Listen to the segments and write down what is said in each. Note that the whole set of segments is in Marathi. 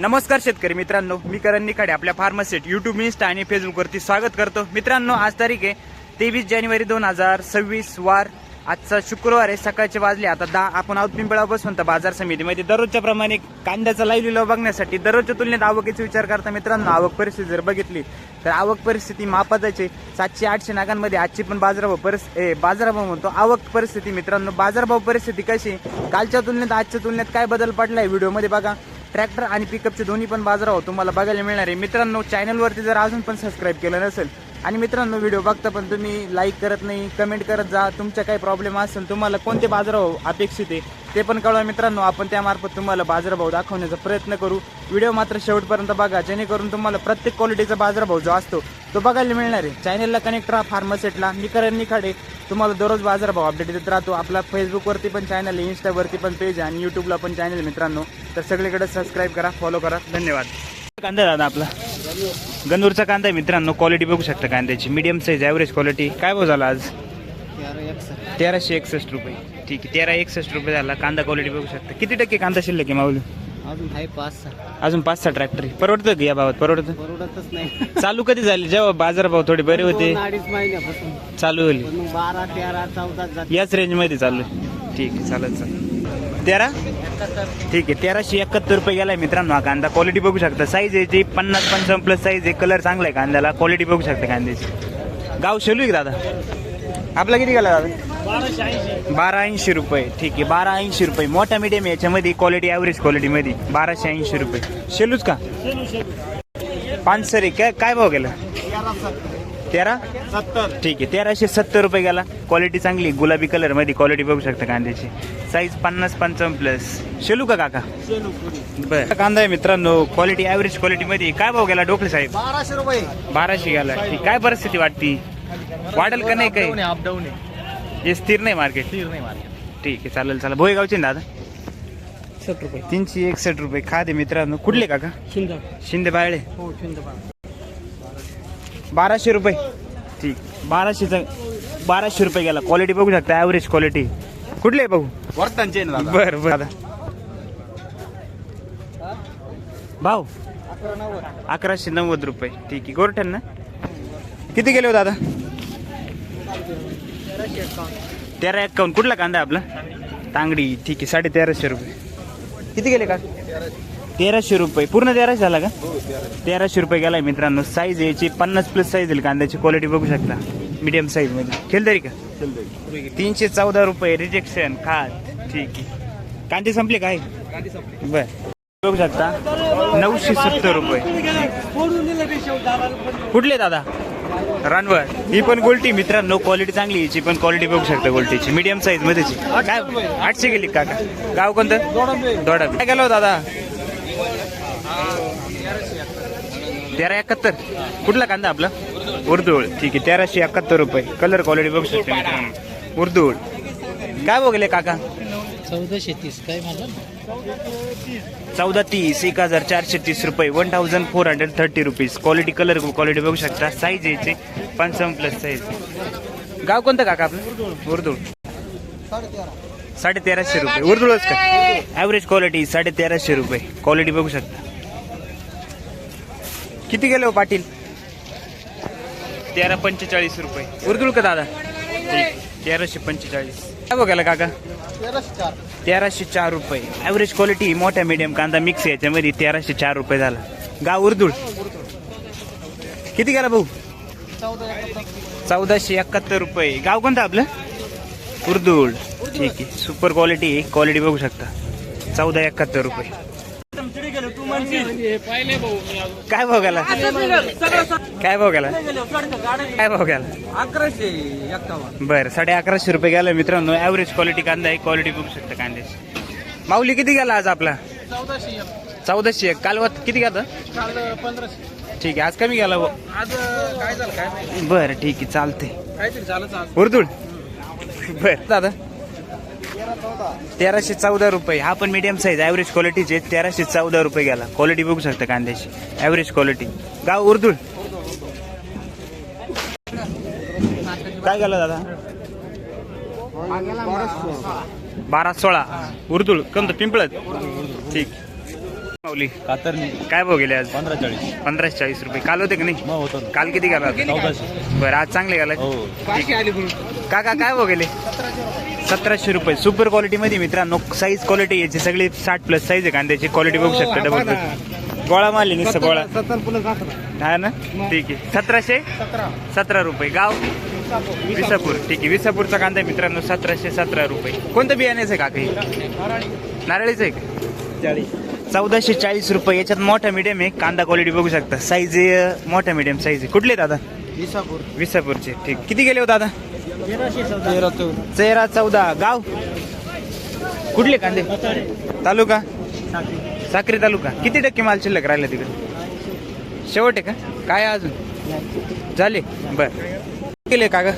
नमस्कार शेतकरी मित्रांनो मी करण निखाडे आपल्या फार्मसेट युट्यूब इन्स्टा आणि फेसबुकवरती स्वागत करतो. मित्रांनो आज तारीख आहे तेवीस जानेवारी दोन हजार सव्वीस वार. आजचा शुक्रवार आहे सकाळचे वाजले. आता दहा आपण आहोत पिंपळा बसून. तर बाजार समितीमध्ये दररोजच्या प्रमाणे कांद्याचा लाईव्ह लिलाव बघण्यासाठी दररोजच्या तुलनेत आवकीचा विचार करता मित्रांनो आवक परिस्थिती जर बघितली तर आवक परिस्थिती मापाजायची सातशे आठशे नागांमध्ये. आजची पण बाजारभाव परिस्थिती ए, बाजारभाव म्हणतो आवक परिस्थिती मित्रांनो. बाजारभाव परिस्थिती कशी कालच्या तुलनेत आजच्या तुलनेत काय बदल पडलाय? व्हिडिओमध्ये बघा. ट्रॅक्टर आणि पिकअपचे दोन्ही पण बाजारावर तुम्हाला बघायला मिळणार आहे. मित्रांनो चॅनलवरती जर अजून पण सबस्क्राईब केलं नसेल आणि मित्रांनो व्हिडिओ बघता पण तुम्ही लाईक करत नाही कमेंट करत जा तुमच्या काही प्रॉब्लेम असेल तुम्हाला कोणते बाजारभाव अपेक्षित आहे ते पण कळवा मित्रांनो. आपण त्यामार्फत तुम्हाला बाजारभाव दाखवण्याचा प्रयत्न करू. व्हिडिओ मात्र शेवटपर्यंत बघा जेणेकरून तुम्हाला प्रत्येक क्वालिटीचा बाजारभाव जो असतो तो बघायला मिळणार आहे. चॅनेलला कनेक्ट राहा फार्मासेटला मी करण निखाडे तुम्हाला दररोज बाजारभाव अपडेट देत राहतो. आपला फेसबुकवरती पण चॅनल आहे इंस्टावरती पण पेज आहे आणि यूट्यूबला पण चॅनल मित्रांनो. तर सगळीकडे सबस्क्राईब करा फॉलो करा. धन्यवाद. कांदा दादा आपला. गंदूरचा कांदा आहे मित्रांनो. क्वालिटी बघू शकता कांद्याची. मीडियम साईज ॲव्हरेज क्वालिटी काय भाव झाला आज? तेराशे एकसष्ट रुपये. ठीक आहे तेरा एकसष्ट रुपये झाला. कांदा क्वालिटी बघू शकता. किती टक्के कांदा शिल्लक आहे माऊली? अजून आहे पाच सहा. अजून पाच सहा ट्रॅक्टर परवडतं का या भावात? परवडतं? परवडतच नाही. चालू कधी झाले? जेव्हा बाजारभाव थोडे बरे होते. दोन अडीच महिन्यापासून. चालू होईल पण मग बारा तेरा चौदा जात. याच रेंजमध्ये चालू आहे. ठीक आहे चालेल चालेल. तेरा? ठीक आहे. तेराशे एकाहत्तर रुपये गेलाय मित्रांनो हा कांदा. क्वालिटी बघू शकता. साईज आहे जी पन्नास पंचावन्न प्लस साईज आहे. कलर चांगला आहे कांद्याला. क्वालिटी बघू शकता कांद्याची. गाव शेलू आहे का दादा? आपला किती गेला दादा? बारा ऐंशी. रुपये. ठीक आहे बारा ऐंशी रुपये. मोठा मीडियम याच्यामध्ये क्वालिटी ॲव्हरेज क्वालिटीमध्ये बाराशे ऐंशी रुपये. शेलूच का? पाच सरी काय काय भाव गेला? तेरा? सत्तर ठीक आहे तेराशे सत्तर रुपये गेला. क्वालिटी चांगली. गुलाबी कलरमध्ये क्वालिटी बघू शकता कांद्याची. साईज पन्नास पंचावन्न प्लस शेलू का काका? बर. कांदा आहे मित्रांनो. क्वालिटी ॲव्हरेज क्वालिटी मध्ये. काय भाव गेला डोकले साहेब? बाराशे रुपये. बाराशे गेला. काय परिस्थिती वाटती? वाढेल का नाही काही? अपडाऊन हे स्थिर नाही मार्केट स्थिर नाही मार्केट ठीक आहे चालेल चालेल. भोयगावचे ना दादा सत्तर रुपये. तीनशे एकसष्ट रुपये. खादे मित्रांनो. कुठले काका? शिंद. शिंदे बायळे हो शिंद बाराशे रुपये. ठीक. बाराशेचा बाराशे रुपये गेला. क्वालिटी बघू शकता. ॲव्हरेज क्वालिटी कुठले भाऊ? वर्तनचे बर बर. दादा भाऊ अकराशे नव्वद रुपये. ठीक आहे. गोरठण ना? किती गेले हो दादा? तेरा एक्कावन्न कुठला कांदा आहे आपला? तांगडी. ठीक आहे साडे तेराशे रुपये. किती गेले का? तेराशे रुपये. पूर्ण तेराशे झाला का? तेराशे रुपये गेलाय मित्रांनो. साईज याची पन्नास प्लस साईज येईल कांद्याची. क्वालिटी बघू शकता. मीडियम साईजमध्ये. खेळदरी का? तीनशे चौदा रुपये. रिजेक्शन खात. ठीक आहे. कांदे संपले काय बर. बघू शकता. नऊशे सत्तर रुपये. कुठले दादा? रानवर ही पण गोल्टी मित्रांनो क्वालिटी चांगली याची पण क्वालिटी बघू शकता गोल्टीची मीडियम साईज मध्येची काय? आठशे गेली काका. गाव कोणतं? दोडा काय गेलो हो दादा? तेरा एकाहत्तर. कुठला कांदा आपला? उर्दूळ. ठीक आहे तेराशे एकाहत्तर रुपये. कलर क्वालिटी बघू शकता मित्रांनो. उर्दूळ. काय बघले काका? चौदाशे तीस. काय माझं चौदा तीस एक हजार चारशे तीस रुपये one thousand four hundred thirty rupees quality colour quality बघू शकता. साईज यायचे पंचावन्न प्लस साईज गाव कोणतं काका आपलं? उर्दूळ साडे तेराशे रुपये. उर्दूळच का? ॲव्हरेज क्वालिटी साडे तेराशे रुपये. क्वालिटी बघू शकता. किती गेले हो पाटील? तेरा पंचेचाळीस रुपये. उर्दूळ का दादा? तेराशे पंचेचाळीस. काय बघायला काका? तेराशे चार. तेराशे चार रुपये. ॲव्हरेज क्वालिटी मोठ्या मीडियम कांदा मिक्स याच्यामध्ये तेराशे चार रुपये झाला. गाव उर्दूळ. किती गेला भाऊ? चौदा चौदाशे एकाहत्तर रुपये. गाव कोणतं आपलं? उर्दूळ. ठीक आहे. सुपर क्वालिटी क्वालिटी बघू शकता. चौदा एकाहत्तर रुपये. काय भाव गेला? काय भाव गेला? काय भाव गेला? अकराशे बरं साडे अकराशे रुपये गेला मित्रांनो. ॲव्हरेज क्वालिटी कांदा आहे क्वालिटी बघू शकता कांद्याची. माऊली किती गेला आज आपला? चौदाशे एक. चौदाशे एक. काल वात- किती गेला? ठीक आहे आज कमी गेला. आज काय झालं काय माहिती? बरं ठीक आहे चालते उर्दूळ? बर दादा. तेराशे चौदा रुपये. हा पण मीडियम साईज ॲव्हरेज क्वालिटीचे तेराशे चौदा रुपये गेला. क्वालिटी बघू शकता कांद्याची. ॲव्हरेज क्वालिटी गाव उर्दूळ काय गेला दादा? बारा सोळा. उर्दूळ कोणतं? पिंपळत ठीक. माऊली. कातरणी. काय भाव गेले आज? पंधरा चाळीस. पंधराशे चाळीस रुपये. काल होते का नाही? काल किती गेला बरं आज चांगले गेला हो काका काय गेले? सतराशे रुपये. सुपर क्वालिटी मध्ये मित्रांनो साईज क्वालिटी याची सगळी साठ प्लस साईज आहे कांद्याची क्वालिटी बघू शकता डबल गोळा मारली नुसतं गोळा. हा ना? ठीक आहे. सतराशे? सतरा. रुपये. गाव? विसापूर. ठीक आहे. विसापूरचा कांदा आहे मित्रांनो सतराशे सतरा रुपये. कोणतं बियाण्याचं आहे काका हे? नारळीचं आहे का? चाळीस. चौदाशे चाळीस रुपये. याच्यात मोठा मीडियम आहे. कांदा क्वालिटी बघू शकता. साईज मोठा मीडियम साईज आहे. कुठले दादा? विसापूर. विसापूरचे. ठीक. किती गेले हो दादा? तेरा चौदा. तेरा चौदा. गाव? कुठले कांदे? तालुका? साक्री तालुका. किती टक्के माल शिल्लक राहिला तिकडे? शेवट आहे का? काय अजून? झाले? बर. केले का ग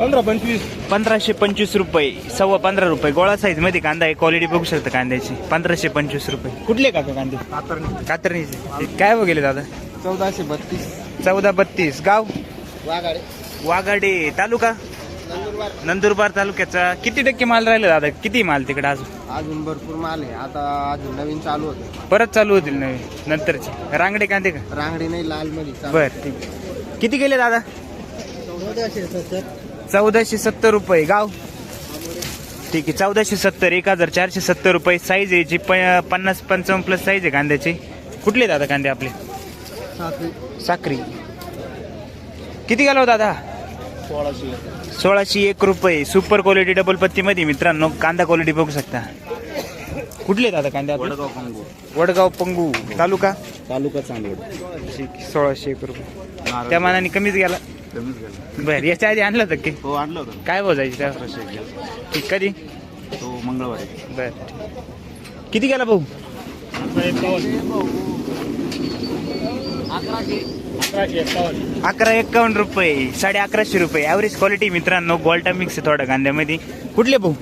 पंधरा पंचवीस. पंधराशे पंचवीस रुपये. सव्वा पंधरा रुपये. गोळा साईजमध्ये कांदा आहे. क्वालिटी बघू शकता कांद्याची. पंधराशे पंचवीस रुपये. कुठले काका कांदे? कातरणी कातरणीचे. काय गेले दादा? चौदाशे बत्तीस. चौदा बत्तीस. गाव? वाघाडे. वाघाडे. तालुका? नंदुरबार. तालुक्याचा किती टक्के माल राहिला दादा? किती माल तिकडे अजून? अजून भरपूर माल आहे. आता अजून नवीन चालू होते परत चालू होतील नवीन नंतरची. रांगडे कांदे का? रांगडी नाही लाल मध्ये बर ठीक आहे. किती गेले दादा? चौदाशे सत्तर. चौदाशे सत्तर रुपये. गाव? ठीक आहे चौदाशे सत्तर एक हजार चारशे सत्तर रुपये. साईज आहे जी प- पन्नास पंचावन्न प्लस साईज आहे कांद्याची. कुठले दादा कांदे आपले? साखरी. किती गेला हो दादा? सोळाशे. सोळाशे एक रुपये सुपर क्वालिटी डबल पत्तीमध्ये मित्रांनो कांदा क्वालिटी बघू शकता. कुठले दादा कांदे? वडगाव पंगू. वडगाव पंगू. तालुका? तालुका चांदवड. ठीक आहे, सोळाशे एक रुपये. त्या मानाने कमीच गेला. बर याच्या आधी आणलं होतं की? तो आणलं होतं. काय बोजायची त्या ठीक कधी? तो मंगळवारी. बर किती गेला भाऊ? अकरा एक्कावन्न रुपये साडे अकराशे रुपये. ॲव्हरेज क्वालिटी मित्रांनो गोल्टा मिक्स आहे थोडा कांद्यामध्ये. कुठले भाऊ?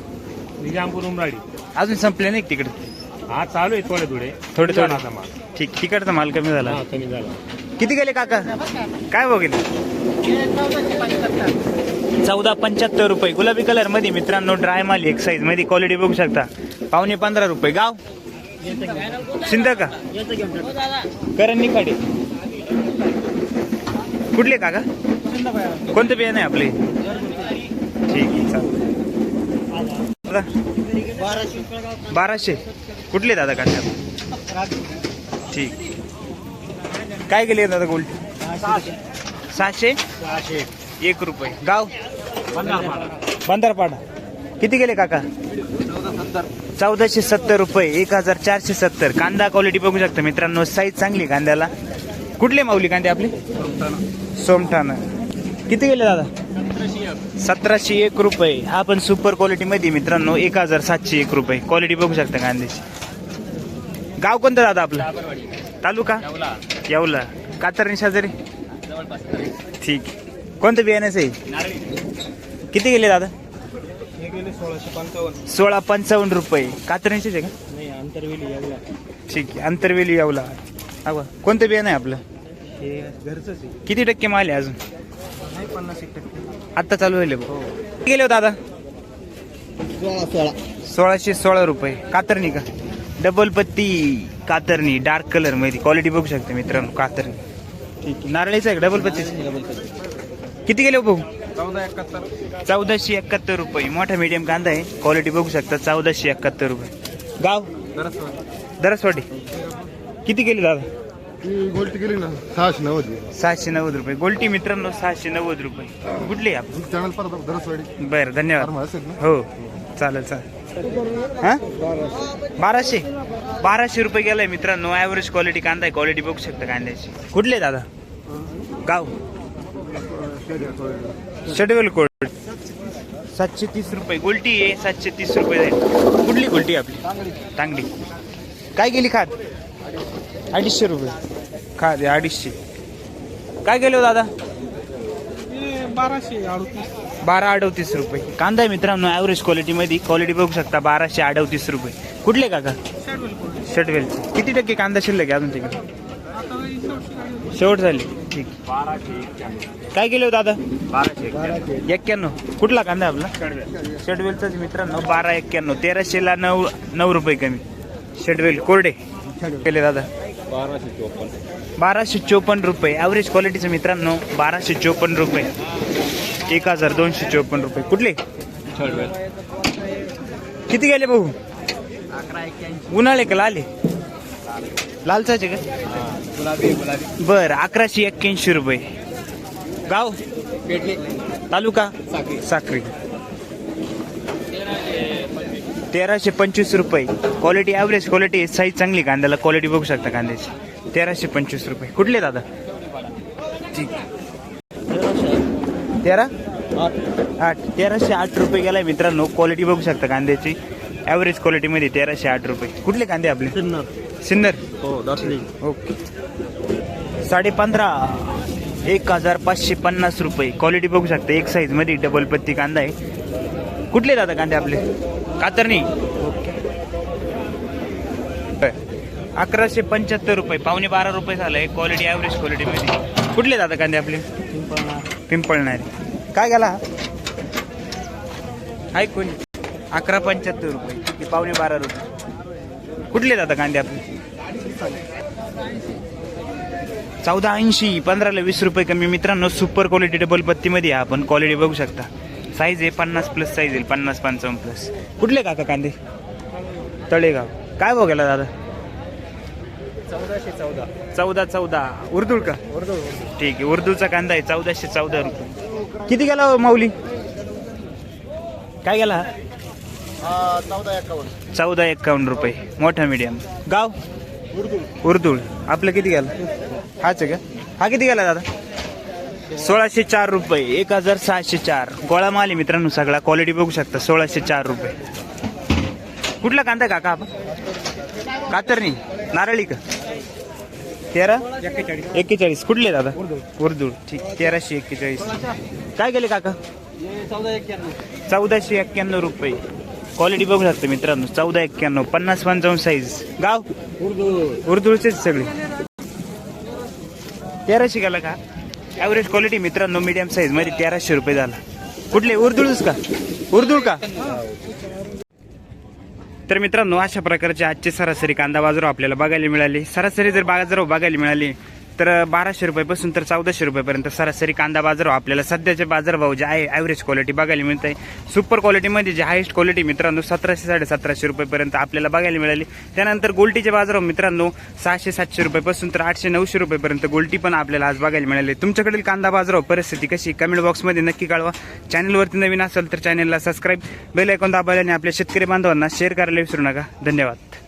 निजामपूर उमराडी. अजून संपले नाही तिकडे? हा चालू आहे थोडे थोडे. थोडे थोडे. आता माल. ठीक तिकडचा माल कमी झाला. हा कमी झाला. किती गेले काका? काय भाऊ गेले? चौदा पंच्याहत्तर रुपये. गुलाबी कलरमध्ये मित्रांनो ड्राय माल एक साईजमध्ये. क्वालिटी बघू शकता. पावणे पंधरा रुपये. गाव? शिंद का? करण निखाडे कुठले काका? कोणतं बियाणं आहे आपले? ठीक आहे चालेल. बाराशे. कुठले दादा काढतात ठीक. काय गेले दादा गोल्ड सहाशे? एक रुपये. गाव? बंदरपाडा किती गेले काका? चौदाशे सत्तर रुपये. एक हजार चारशे सत्तर. कांदा क्वालिटी बघू शकता मित्रांनो. साईज चांगली आहे कांद्याला. कुठले माऊली कांदे आपले? सोमठाणा. किती गेले दादा? सतराशे एक रुपये. हा पण सुपर क्वालिटी मध्ये मित्रांनो एक हजार सातशे एक रुपये. क्वालिटी बघू शकता कांद्याची. गाव कोणतं दादा आपलं? तालुका? येवला. कातरणी शेजारी? ठीक. कोणतं बियाण्याचं आहे? किती गेले दादा? हे सोळा पंचावन्न रुपये. कातरणीचेच आहे का? नाही आंतरवेली यावला. ठीक आहे. आंतरवेली येवला. अगं कोणतं बियाणं आहे आपलं? हे घरचंच आहे. किती टक्के माल आहे अजून? नाही पन्नास एक टक्के. आत्ता चालू होईल भाऊ. किती गेले हो दादा? सोळा सोळा. सोळाशे सोळा रुपये. कातरणी का? डबल पत्ती कातरणी डार्क कलरमध्ये. क्वालिटी बघू शकता मित्रांनो कातरणी. ठीक आहे. नारळीचं आहे डबल पत्ती. किती गेले हो भाऊ? चौदा एकाहत्तर. चौदाशे एकाहत्तर रुपये. मोठा मीडियम कांदा आहे. क्वालिटी बघू शकता चौदाशे एकाहत्तर रुपये. गाव? दरसवाडी. किती गेले दादा? ती गोल्टी गेली ना सहाशे नव्वद सहाशे नव्वद रुपये. गोल्टी मित्रांनो सहाशे नव्वद रुपये. कुठली आपण? चॅनल परत बरं धन्यवाद. फार्मा असेल ना? हो चालेल चालेल. हा? बाराशे. बाराशे रुपये गेलाय मित्रांनो. ॲव्हरेज क्वालिटी कांदा आहे क्वालिटी बघू शकता कांद्याची. कुठले दादा? गाव. शेड्युल कोड सातशे तीस रुपये. गोल्टी आहे सातशे तीस रुपये जाईल. कुठली गोल्टी आपली? तांगडी. काय गेली खात? अडीचशे रुपये. आहे अडीचशे. काय गेलो दादा? बाराशे अडतीस. बारा अडतीस रुपये. कांदा आहे मित्रांनो ॲव्हरेज क्वालिटीमध्ये क्वालिटी बघू शकता बाराशे अडतीस रुपये. कुठले काका? शर्टवेलचे किती टक्के कांदा शिल्लक आहे अजून तिकडे? शेवट झाली. ठीक. काय केलं दादा? बाराशे. एक्क्याण्णव. कुठला कांदा आपला? शेडवेलचाच मित्रांनो. बारा एक्क्याण्णव. तेराशेला नऊ नऊ रुपये कमी. शेडवेल कोरडे. केले दादा. बाराशे चोपन्न. बाराशे चोपन्न रुपये. ॲव्हरेज क्वालिटीचं मित्रांनो बाराशे चोपन्न रुपये. एक हजार दोनशे चोपन्न रुपये. कुठले? किती गेले भाऊ? उन्हाळे का लाले लालचाचे का? गुलाबी गुलाबी. बर अकराशे एक्क्याऐंशी रुपये. गाव? पेटली तालुका? साखळी साखरी तेराशे पंचवीस रुपये. क्वालिटी ॲव्हरेज क्वालिटी साईज चांगली कांद्याला क्वालिटी बघू शकता कांद्याची. तेराशे पंचवीस रुपये. कुठले दादा? ठीक. तेरा? आठ. तेराशे आठ रुपये गेलाय मित्रांनो. क्वालिटी बघू शकता कांद्याची. ॲव्हरेज क्वालिटीमध्ये तेराशे आठ रुपये. कुठले कांदे आपले? सिन्नर. हो दसली ओके. साडे पंधरा. एक हजार पाचशे पन्नास रुपये. क्वालिटी बघू शकता. एक साईजमध्ये डबल पत्ती कांदा आहे. कुठले दादा कांदे आपले? कातरणी. अकराशे पंच्याहत्तर रुपये पावणे बारा रुपये झालंय क्वालिटी ॲव्हरेज क्वालिटी मध्ये. कुठले दादा कांदे आपले? पिंपळणारे. काय गेला? ऐकून. कोणी अकरा पंच्याहत्तर रुपये पावणे बारा रुपये. कुठले दादा कांदे आपले? चौदा ऐंशी पंधराला वीस रुपये कमी. मित्रांनो सुपर क्वालिटी डबल पत्तीमध्ये आपण क्वालिटी बघू शकता. साईज आहे पन्नास प्लस साईज आहे पन्नास पंचावन्न प्लस कुठले काका कांदे? तळेगाव. काय भाव गेला दादा? चौदाशे चौदा. चौदा चौदा. उर्दूळ का? उर्दू ठीक आहे. उर्दूचा कांदा आहे. चौदाशे चौदा रुपये. किती गेला हो माऊली? काय गेला? चौदा एकावन्न. चौदा एक्कावन्न रुपये. मोठा मीडियम गाव? उर्दूळ. आपलं किती गेलं? हाच आहे का? हा किती गेला दादा? सोळाशे चार रुपये एक हजार सहाशे चार. गोळा माल आहे मित्रांनो सगळा. क्वालिटी बघू शकता सोळाशे चार रुपये. कुठला कांदा काका आपण? कातरणी. नारळी का? तेरा? एक्केचाळीस. कुठले दादा? उर्दूळ ठीक तेराशे एक्केचाळीस. काय गेले काका? चौदा चौदाशे एक्क्याण्णव रुपये. क्वालिटी बघू शकता मित्रांनो चौदा एक्क्याण्णव पन्नास पंचावन्न साईज गाव? उर्दूळचेच सगळे. तेराशे गेला का? ॲव्हरेज क्वालिटी मित्रांनो मीडियम साईजमध्ये तेराशे रुपये झाला. कुठले? उर्दूळच का? उर्दूळ का? तर मित्रांनो अशा प्रकारचे आजचे सरासरी कांदा बाजाराव आपल्याला बघायला मिळाले. सरासरी जर बाजाराव बघायला मिळाली तर बाराशे रुपयापासून तर चौदाशे रुपयापर्यंत सरासरी कांदा बाजार आपल्याला सध्याचे बाजारभाव जे आहे ॲव्हरेज क्वालिटी बघायला मिळते आहे सुपर क्वालिटीमध्ये जे हायेस्ट क्वालिटी मित्रांनो सतराशे साडेसतराशे रुपयेपर्यंत आपल्याला बघायला मिळाली. त्यानंतर गोल्टीचे बाजारभाव मित्रांनो सहाशे सातशे रुपयापासून तर आठशे नऊशे रुपयेपर्यंत गोल्टी पण आपल्याला आज बघायला मिळाली. तुमच्याकडील कांदा बाजाराव परिस्थिती कशी? कमेंट बॉक्समध्ये नक्की कळवा. चॅनलवरती नवीन असेल तर चॅनलला सबस्क्राईब बेल ऐकून दाबायला आणि आपल्या शेतकरी बांधवांना शेअर करायला विसरू नका. धन्यवाद.